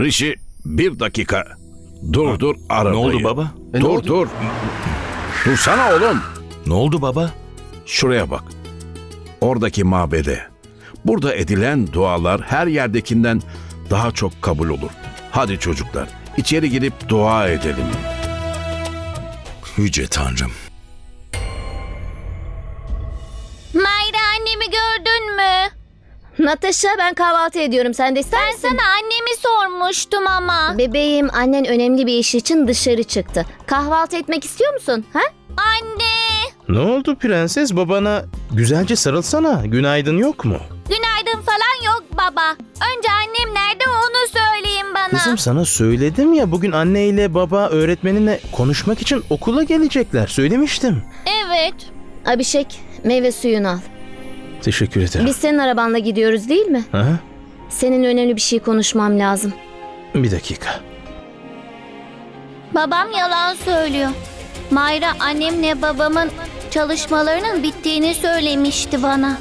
Rişi bir dakika. Dur dur arabayı. Ne oldu baba? E, ne dur oldu? dur. Dursana oğlum. Ne oldu baba? Şuraya bak. Oradaki mabede. Burada edilen dualar her yerdekinden daha çok kabul olur. Hadi çocuklar içeri girip dua edelim. Yüce Tanrım. Mayra annemi gördün mü? Natasha ben kahvaltı ediyorum. Sen de ister Ben misin? sana annemi sormuştum ama. Bebeğim annen önemli bir iş için dışarı çıktı. Kahvaltı etmek istiyor musun? Ha? Anne. Ne oldu prenses? Babana güzelce sarılsana. Günaydın yok mu? Günaydın falan yok baba. Önce annem nerede onu söyleyin bana. Kızım sana söyledim ya bugün anne ile baba öğretmeninle konuşmak için okula gelecekler. Söylemiştim. Evet. Abişek meyve suyunu al. Teşekkür ederim. Biz senin arabanla gidiyoruz değil mi? Aha, Senin önemli bir şey konuşmam lazım. bir dakika. Babam yalan söylüyor. Mayra annemle babamın çalışmalarının bittiğini söylemişti bana.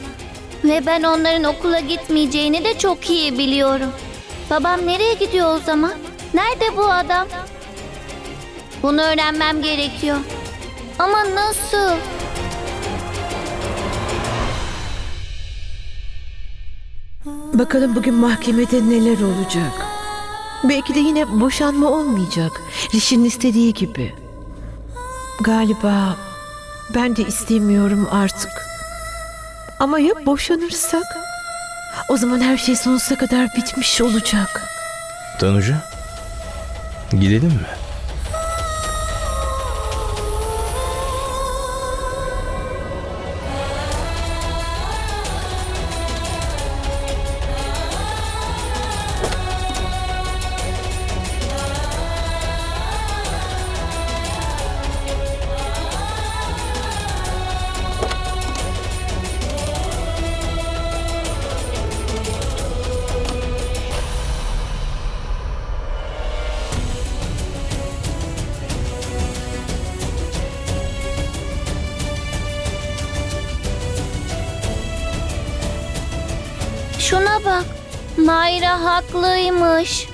Ve ben onların okula gitmeyeceğini de çok iyi biliyorum. Babam nereye gidiyor o zaman? Nerede bu adam? Bunu öğrenmem gerekiyor. Ama nasıl? Bakalım bugün mahkemede neler olacak. Belki de yine boşanma olmayacak. Riş'in istediği gibi. Galiba ben de istemiyorum artık. Ama ya boşanırsak? O zaman her şey sonsuza kadar bitmiş olacak. Tanuca, gidelim mi? Mayra haklıymış.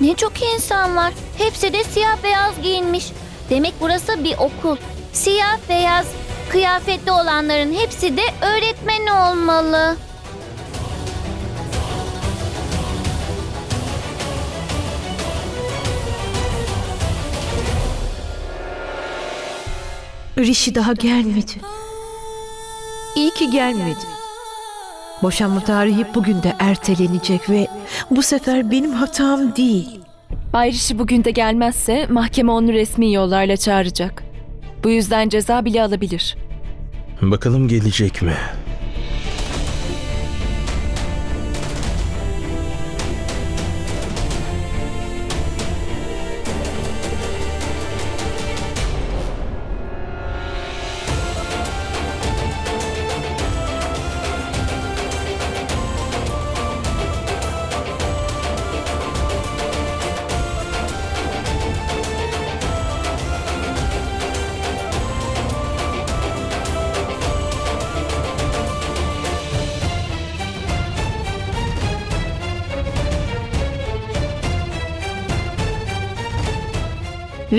Ne çok insan var. Hepsi de siyah beyaz giyinmiş. Demek burası bir okul. Siyah beyaz kıyafetli olanların hepsi de öğretmen olmalı. Rişi daha gelmedi. İyi ki gelmedi. Boşanma tarihi bugün de ertelenecek ve bu sefer benim hatam değil. Rishi bugün de gelmezse mahkeme onu resmi yollarla çağıracak. Bu yüzden ceza bile alabilir. Bakalım gelecek mi?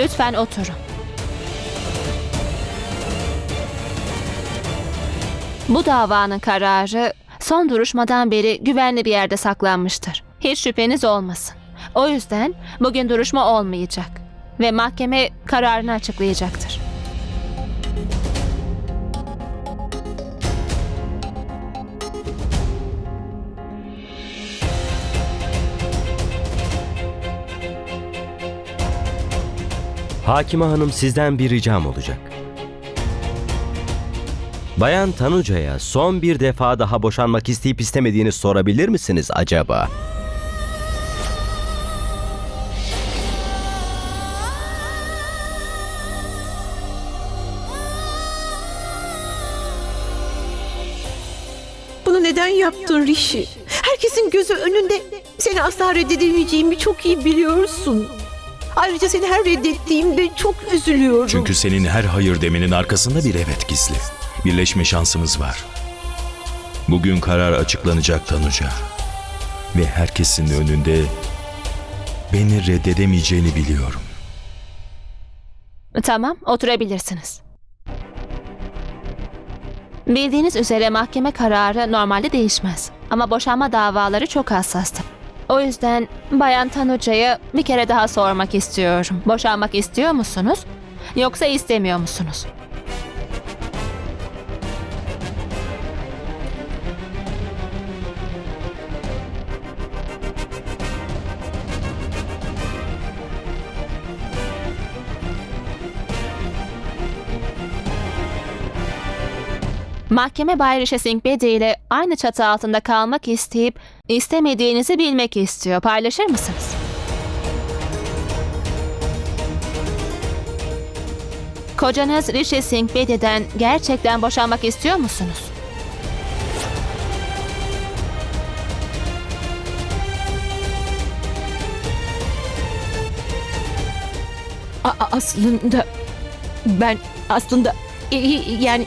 Lütfen oturun. Bu davanın kararı son duruşmadan beri güvenli bir yerde saklanmıştır. Hiç şüpheniz olmasın. O yüzden bugün duruşma olmayacak ve mahkeme kararını açıklayacaktır. Hakime Hanım sizden bir ricam olacak. Bayan Tanuca'ya son bir defa daha boşanmak isteyip istemediğini sorabilir misiniz acaba? Bunu neden yaptın Rişi? Herkesin gözü önünde seni asla reddedemeyeceğimi çok iyi biliyorsun. Ayrıca seni her reddettiğimde çok üzülüyorum. Çünkü senin her hayır demenin arkasında bir evet gizli. Birleşme şansımız var. Bugün karar açıklanacak Tanuca. Ve herkesin önünde beni reddedemeyeceğini biliyorum. Tamam, oturabilirsiniz. Bildiğiniz üzere mahkeme kararı normalde değişmez. Ama boşanma davaları çok hassastır. O yüzden Bayan Tanuca'ya bir kere daha sormak istiyorum. Boşanmak istiyor musunuz? Yoksa istemiyor musunuz? Mahkeme Bay Rişe Singh Bedi ile aynı çatı altında kalmak isteyip istemediğinizi bilmek istiyor. Paylaşır mısınız? Kocanız Rishi Singh Bedi'den gerçekten boşanmak istiyor musunuz? A- aslında ben aslında yani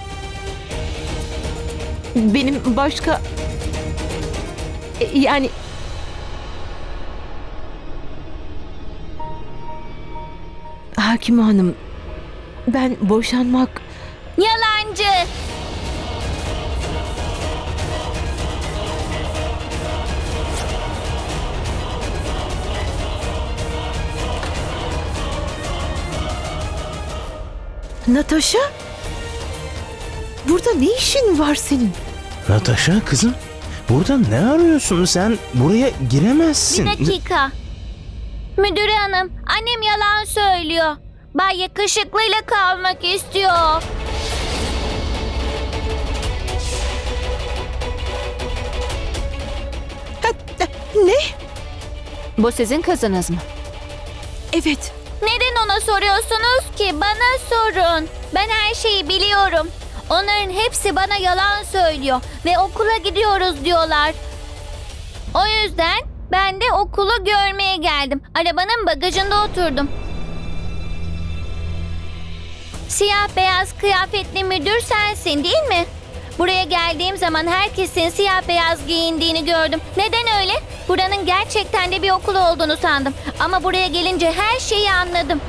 benim başka e, yani Hakim Hanım ben boşanmak Yalancı. Natasha Burada ne işin var senin? Natasha kızım burada ne arıyorsun sen? Buraya giremezsin. Bir dakika. Müdüre hanım, annem yalan söylüyor. Bay yakışıklıyla kalmak istiyor. Ne? Bu sizin kızınız mı? Evet. Neden ona soruyorsunuz ki? Bana sorun. Ben her şeyi biliyorum. Onların hepsi bana yalan söylüyor ve okula gidiyoruz diyorlar. O yüzden ben de okulu görmeye geldim. Arabanın bagajında oturdum. Siyah beyaz kıyafetli müdür sensin değil mi? Buraya geldiğim zaman herkesin siyah beyaz giyindiğini gördüm. Neden öyle? Buranın gerçekten de bir okul olduğunu sandım. Ama buraya gelince her şeyi anladım.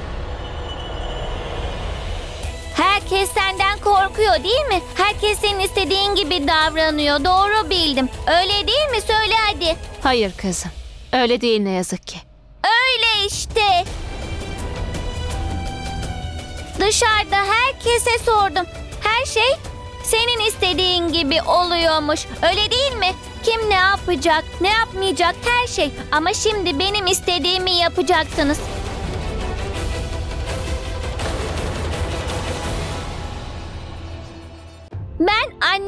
Herkes senden korkuyor değil mi? Herkes senin istediğin gibi davranıyor. Doğru bildim. Öyle değil mi? Söyle hadi. Hayır kızım. Öyle değil ne yazık ki. Öyle işte. Dışarıda herkese sordum. Her şey senin istediğin gibi oluyormuş. Öyle değil mi? Kim ne yapacak, ne yapmayacak her şey. Ama şimdi benim istediğimi yapacaksınız.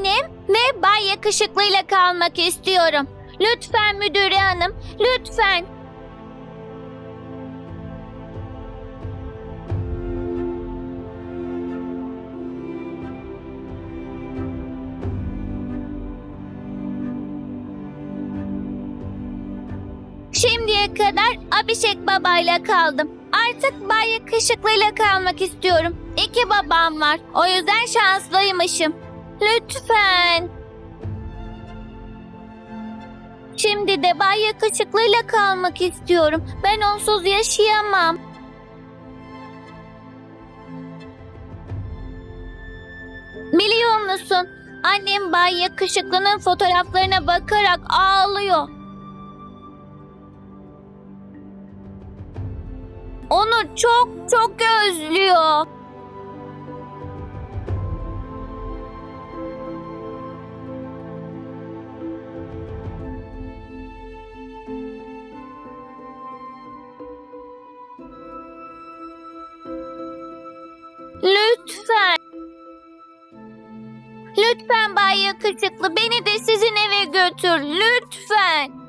Annem ve Bay Yakışıklı'yla kalmak istiyorum. Lütfen müdüre hanım, lütfen. Şimdiye kadar Abişek babayla kaldım. Artık Bay Yakışıklı'yla kalmak istiyorum. İki babam var. O yüzden şanslıymışım. Lütfen. Şimdi de Bay Yakışıklı'yla kalmak istiyorum. Ben onsuz yaşayamam. Biliyor musun? Annem Bay Yakışıklı'nın fotoğraflarına bakarak ağlıyor. Onu çok çok özlüyor. Bay Yakışıklı beni de sizin eve götür. Lütfen.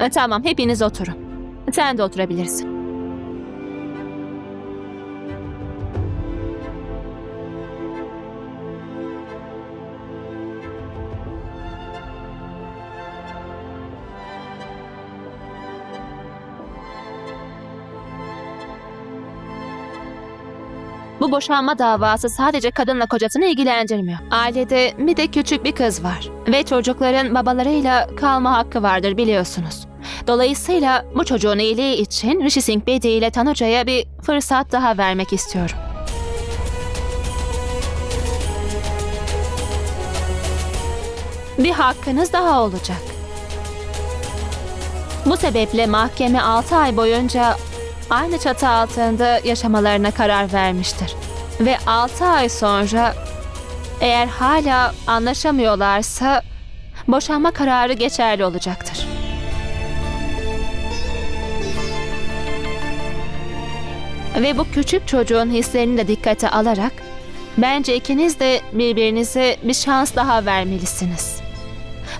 E, tamam, hepiniz oturun. Sen de oturabilirsin. Bu boşanma davası sadece kadınla kocasını ilgilendirmiyor. Ailede bir de küçük bir kız var. Ve çocukların babalarıyla kalma hakkı vardır biliyorsunuz. Dolayısıyla bu çocuğun iyiliği için Rishi Singh Bedi ile Tanuca'ya bir fırsat daha vermek istiyorum. Bir hakkınız daha olacak. Bu sebeple mahkeme 6 ay boyunca aynı çatı altında yaşamalarına karar vermiştir. Ve 6 ay sonra eğer hala anlaşamıyorlarsa boşanma kararı geçerli olacaktır. Ve bu küçük çocuğun hislerini de dikkate alarak bence ikiniz de birbirinize bir şans daha vermelisiniz.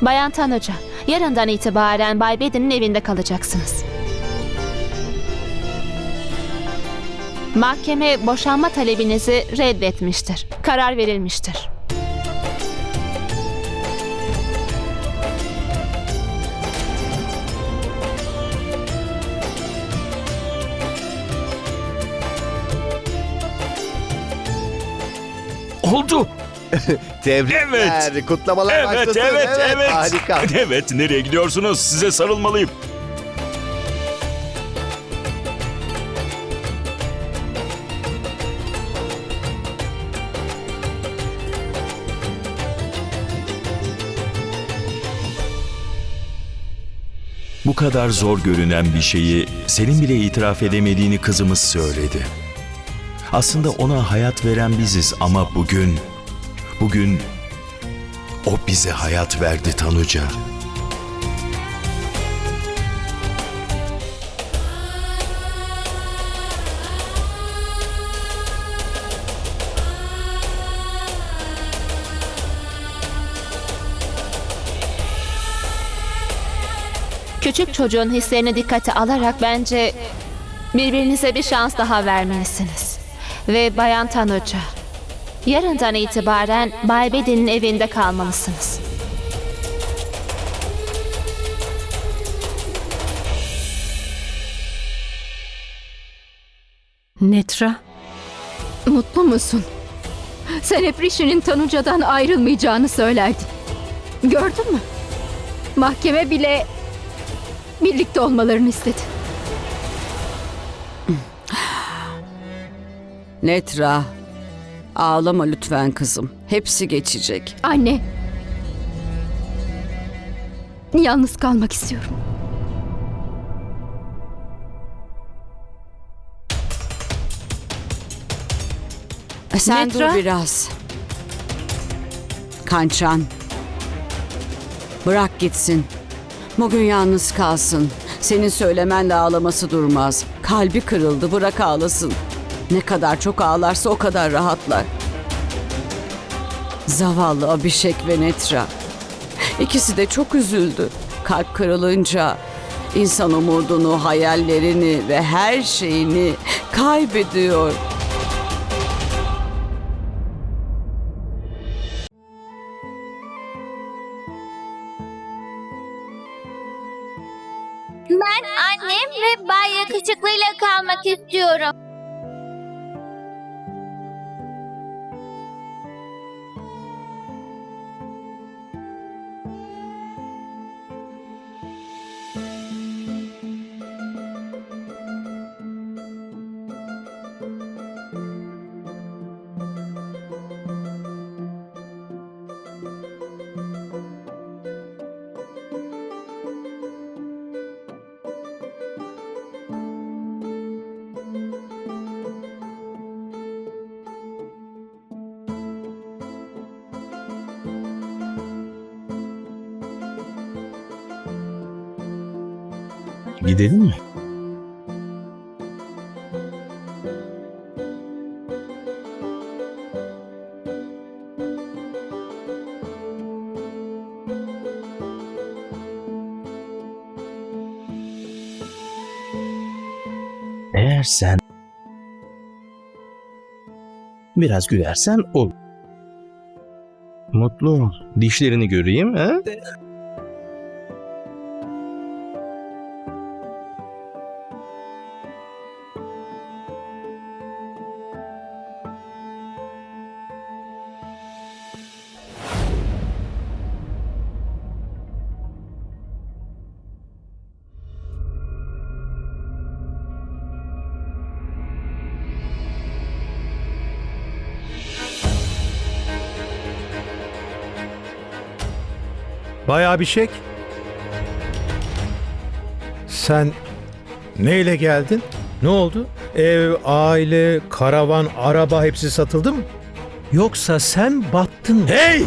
Bayan Tanuca, yarından itibaren Bay Bedi'nin evinde kalacaksınız. Mahkeme boşanma talebinizi reddetmiştir. Karar verilmiştir. Oldu. Tebrikler. Kutlamalar Evet, başlasın. evet, evet. Harika. Evet, nereye gidiyorsunuz? Size sarılmalıyım. Kadar zor görünen bir şeyi senin bile itiraf edemediğini kızımız söyledi. Aslında ona hayat veren biziz ama bugün, bugün o bize hayat verdi Tanuca. Küçük çocuğun hislerini dikkate alarak bence birbirinize bir şans daha vermelisiniz. Ve Bayan Tanuca, yarından itibaren Bay Bedi'nin evinde kalmalısınız. Netra, mutlu musun? Sen hep Rishi'nin Tanuca'dan ayrılmayacağını söylerdin. Gördün mü? Mahkeme bile birlikte olmalarını istedi. Netra, ağlama lütfen kızım. Hepsi geçecek. Anne. Yalnız kalmak istiyorum. Sen Netra? dur biraz. Kançan. Bırak gitsin. Bugün yalnız kalsın. Senin söylemenle ağlaması durmaz. Kalbi kırıldı bırak ağlasın. Ne kadar çok ağlarsa o kadar rahatlar. Zavallı Abişek ve Netra. İkisi de çok üzüldü. Kalp kırılınca insan umudunu, hayallerini ve her şeyini kaybediyor. Yakışıklı'yla kalmak istiyorum. Gidelim mi? Eğer sen biraz gülersen ol. Mutlu ol. Dişlerini göreyim ha? Bayağı bir çek. Sen neyle geldin? Ne oldu? Ev, aile, karavan, araba hepsi satıldı mı? Yoksa sen battın mı? Hey!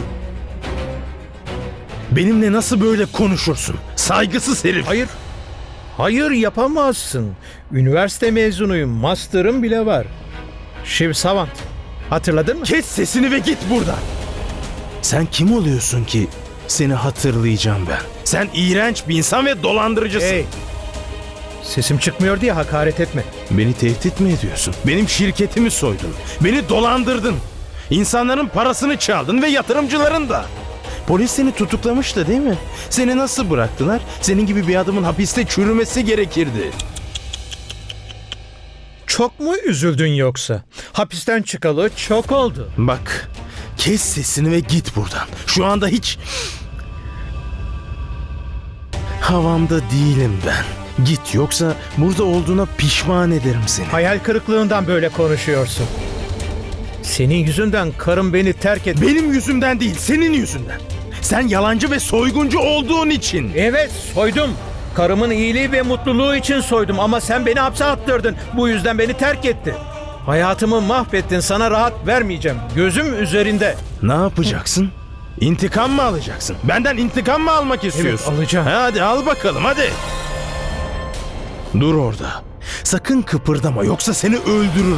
Benimle nasıl böyle konuşursun? Saygısız herif. Hayır. Hayır yapamazsın. Üniversite mezunuyum. Master'ım bile var. Shiv Savant. Hatırladın mı? Kes sesini ve git buradan. Sen kim oluyorsun ki? Seni hatırlayacağım ben. Sen iğrenç bir insan ve dolandırıcısın. Hey. Sesim çıkmıyor diye hakaret etme. Beni tehdit mi ediyorsun? Benim şirketimi soydun. Beni dolandırdın. İnsanların parasını çaldın ve yatırımcıların da. Polis seni tutuklamıştı değil mi? Seni nasıl bıraktılar? Senin gibi bir adamın hapiste çürümesi gerekirdi. Çok mu üzüldün yoksa? Hapisten çıkalı çok oldu. Bak, kes sesini ve git buradan. Şu anda hiç... Havamda değilim ben. Git yoksa burada olduğuna pişman ederim seni. Hayal kırıklığından böyle konuşuyorsun. Senin yüzünden karım beni terk etti. Benim yüzümden değil, senin yüzünden. Sen yalancı ve soyguncu olduğun için. Evet soydum. Karımın iyiliği ve mutluluğu için soydum ama sen beni hapse attırdın. Bu yüzden beni terk etti. Hayatımı mahvettin sana rahat vermeyeceğim. Gözüm üzerinde. Ne yapacaksın? İntikam mı alacaksın? Benden intikam mı almak istiyorsun? alacağım. Ha, Hadi al bakalım hadi. Dur orada. Sakın kıpırdama yoksa seni öldürürüm.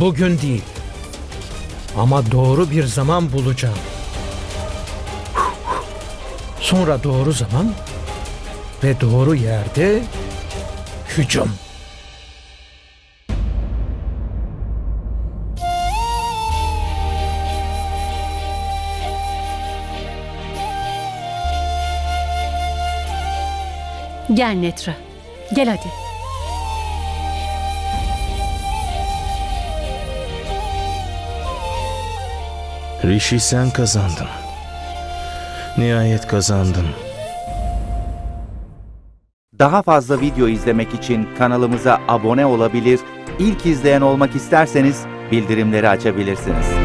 Bugün değil. Ama doğru bir zaman bulacağım. Sonra doğru zaman ve doğru yerde hücum. Gel Netra. Gel hadi. Rishi sen kazandın. Nihayet kazandın. Daha fazla video izlemek için kanalımıza abone olabilir, ilk izleyen olmak isterseniz bildirimleri açabilirsiniz.